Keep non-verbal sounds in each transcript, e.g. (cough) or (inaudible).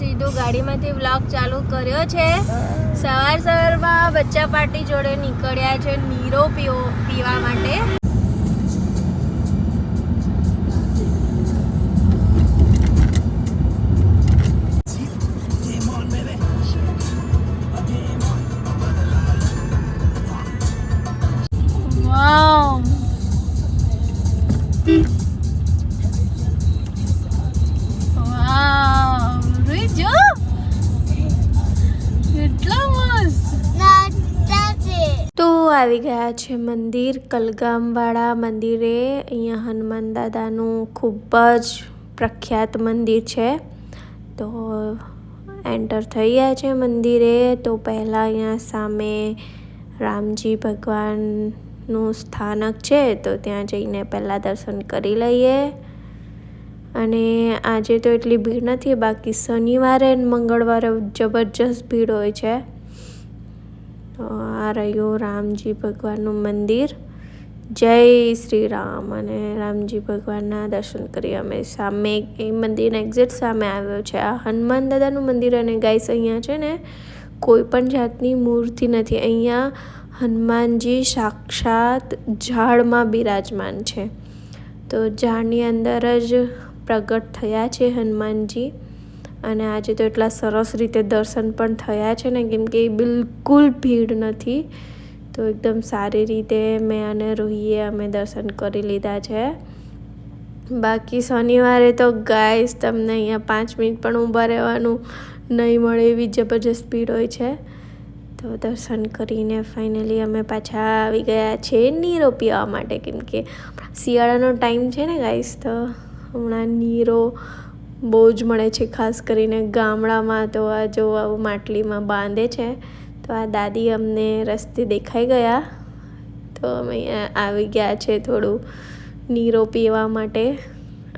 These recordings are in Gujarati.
સીધું ગાડીમાંથી વ્લોગ ચાલુ કર્યો છે. સવાર સવારમાં બચ્ચા પાર્ટી જોડે નીકળ્યા છે નીરો પીવો પીવા માટે. આવી ગયા છે મંદિર. કલગામવાળા મંદિરે અહીંયા હનુમાન દાદાનું ખૂબ જ પ્રખ્યાત મંદિર છે. તો એન્ટર થઈ ગયા છે મંદિરે. તો પહેલાં અહીંયા સામે રામજી ભગવાનનું સ્થાનક છે. તો ત્યાં જઈને પહેલાં દર્શન કરી લઈએ. અને આજે તો એટલી ભીડ નથી, બાકી શનિવારે મંગળવારે જબરજસ્ત ભીડ હોય છે. તો આ રહ્યું રામજી ભગવાનનું મંદિર. જય શ્રી રામ. અને રામજી ભગવાનના દર્શન કરી અમે સામે એ મંદિરના એક્ઝેક્ટ સામે આવ્યો છે. આ હનુમાન દાદાનું મંદિર અને ગાઈસ અહીંયા છે ને, કોઈ પણ જાતની મૂર્તિ નથી. અહીંયા હનુમાનજી સાક્ષાત ઝાડમાં બિરાજમાન છે. તો ઝાડની અંદર જ પ્રગટ થયા છે હનુમાનજી. અને આજે તો એટલા સરસ રીતે દર્શન પણ થયા છે ને, કેમ કે બિલકુલ ભીડ નથી. તો એકદમ સારી રીતે મેં અને રોહીએ અમે દર્શન કરી લીધા છે. બાકી શનિવારે તો ગાઈસ તમને અહીંયા પાંચ મિનિટ પણ ઊભા રહેવાનું નહીં મળે એવી જબરજસ્ત ભીડ હોય છે. તો દર્શન કરીને ફાઇનલી અમે પાછા આવી ગયા છે નીરો પીવા માટે, કેમ કે શિયાળાનો ટાઈમ છે ને ગાઈસ, તો હમણાં નીરો બહુ જ મળે છે, ખાસ કરીને ગામડામાં તો આ જો આવું માટલીમાં બાંધે છે, તો આ દાદી અમને રસ્તે દેખાઈ ગયા. તો અમે આવી ગયા છે થોડું નીરો પીવા માટે.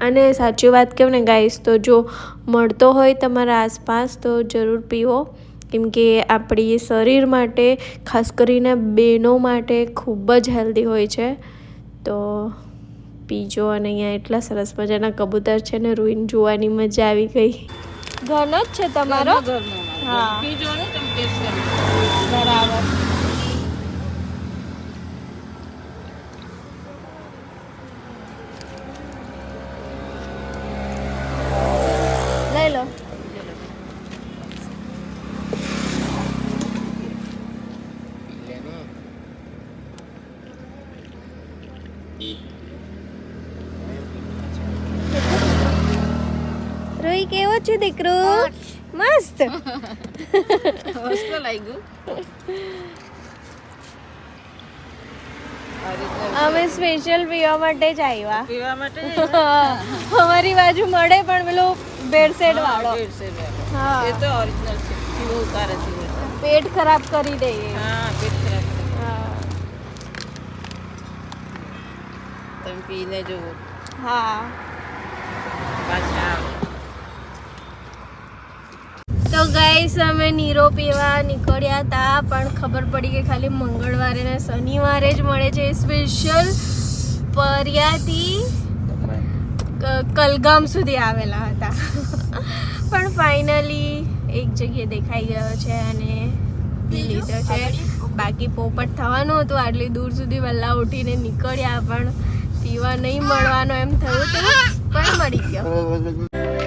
અને સાચી વાત કહું ને ગાઈસ, તો જો મળતો હોય તમારા આસપાસ તો જરૂર પીવો. કેમકે આપણી શરીર માટે, ખાસ કરીને બહેનો માટે ખૂબ જ હેલ્ધી હોય છે. તો પીજો અને અહીંયા એટલા સરસ મજાના કબૂતર છે ને રૂઈન જોવાની મજા આવી ગઈ. ઘરનો જ છે તમારો? હા. બરાબર. લઈ લો. રોઈ કેવો છે દીકરો મસ્ત મસ્ત લાગ્યું આ રીતે અમે સ્પેશિયલ પીવા માટે જ આવ્યા પીવા (laughs) માટે અમારી બાજુ મળે પણ પેલો બેડસેટ વાળો. ભેળસેળ વાળો. હા. એ તો ઓરિજિનલ છે. પીવો ઉતારે છે પેટ ખરાબ કરી દઈએ હા પેટ ખરાબ છે. હા. તમે પીને જુઓ. હા. પાછા આવો. તો ગાઈસ અમે નીરો પીવા નીકળ્યા હતા પણ ખબર પડી કે ખાલી મંગળવારે ને શનિવારે જ મળે છે સ્પેશિયલ પરિયાથી કલગામ સુધી આવેલા હતા. પણ ફાઇનલી એક જગ્યાએ દેખાઈ ગયો છે અને લીધો છે બાકી પોપટ થવાનું હતું આટલી દૂર સુધી વહેલા ઉઠીને નીકળ્યા પણ પીવા નહીં મળવાનો એમ થયું હતું પણ મળી ગયો.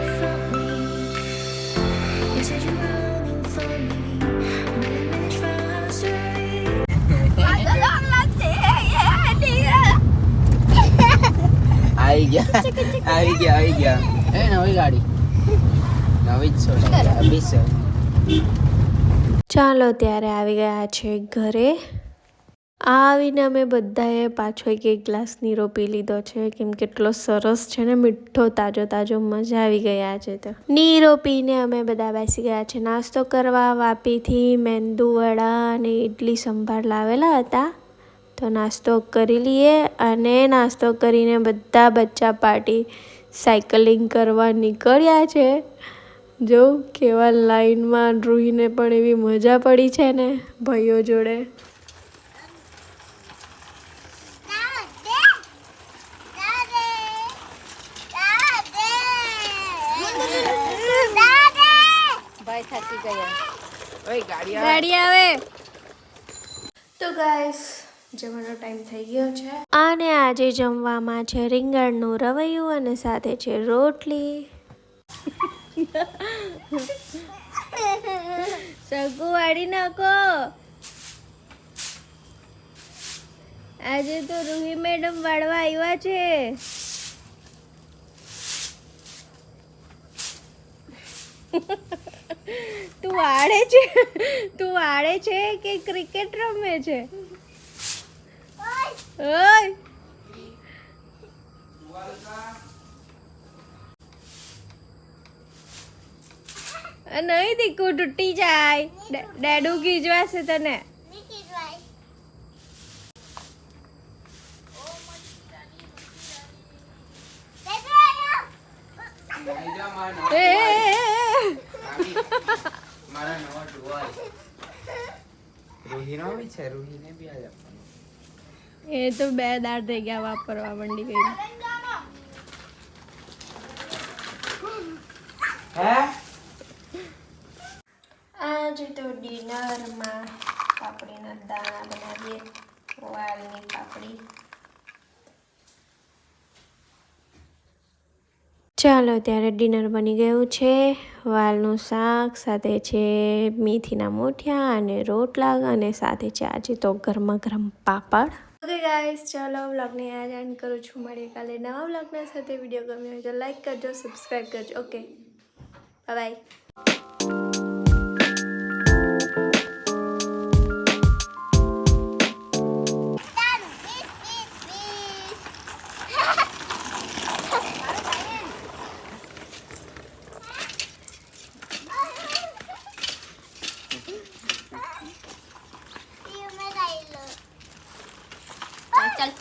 આવી ગયા. આવી ગયા આવી ગયા. એ નવી ગાડી. નવી જ છો. ચાલો ત્યારે આવી ગયા છે ઘરે. આવીને અમે બધાએ પાછો એક એક ગ્લાસ નીરો પી લીધો છે. કેમ કે એટલો સરસ છે ને, મીઠો, તાજો તાજો, મજા આવી ગયા છે તો. નીરો પીને અમે બધા બેસી ગયા છે. નાસ્તો કરવા વાપીથી મેંદુવડા અને ઇડલી સંભાર લાવેલા હતા. તો નાસ્તો કરી લઈએ અને નાસ્તો કરીને બધા બચ્ચા પાર્ટી સાયકલિંગ કરવા નીકળ્યા છે. જો કેવા લાઈનમાં રૂહીને પણ એવી મજા પડી છે ને, ભાઈઓ જોડે. ગાડી આવે. ગાડી આવે. તો ગાઈસ જમવાનો ટાઈમ થઈ ગયો છે. અને આજે જમવામાં છે રીંગણનું રવૈયું અને સાથે છે રોટલી. સગુ વાળી નાખો. આજે તો રૂહી મેડમ વાળવા આવ્યા છે. તું આડે છે? તું આડે છે કે ક્રિકેટ રમે છે? ઓય. નહીં દીકુ તૂટી જાય. ડેડુ ગીજવાશે તને. એ. મારા નવા ટુવાલ રૂહીનો બી છે રૂહીને બી આજ એ તો બે દાળ થઈ ગયા વાપરવા મંડી ગઈ. હે? આજે તો ડિનરમાં પાપડીના દાણા બનાવીએ વાલની પાપડી. ચાલો ત્યારે ડિનર બની ગયું છે. વાલનું શાક, સાથે છે મેથીના મોઠિયા અને રોટલા અને સાથે છે આજે તો ગરમા ગરમ પાપડ. ઓકે ગાઈસ ચાલો વ્લોગને આ એન્ડ કરું છું મળીએ કાલે નવા વ્લોગના સાથે. વીડિયો ગમ્યો હોય તો લાઈક કરજો સબસ્ક્રાઈબ કરજો. ઓકે બાય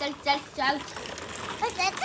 ચાલ ચાલ ચાલ. ચાલ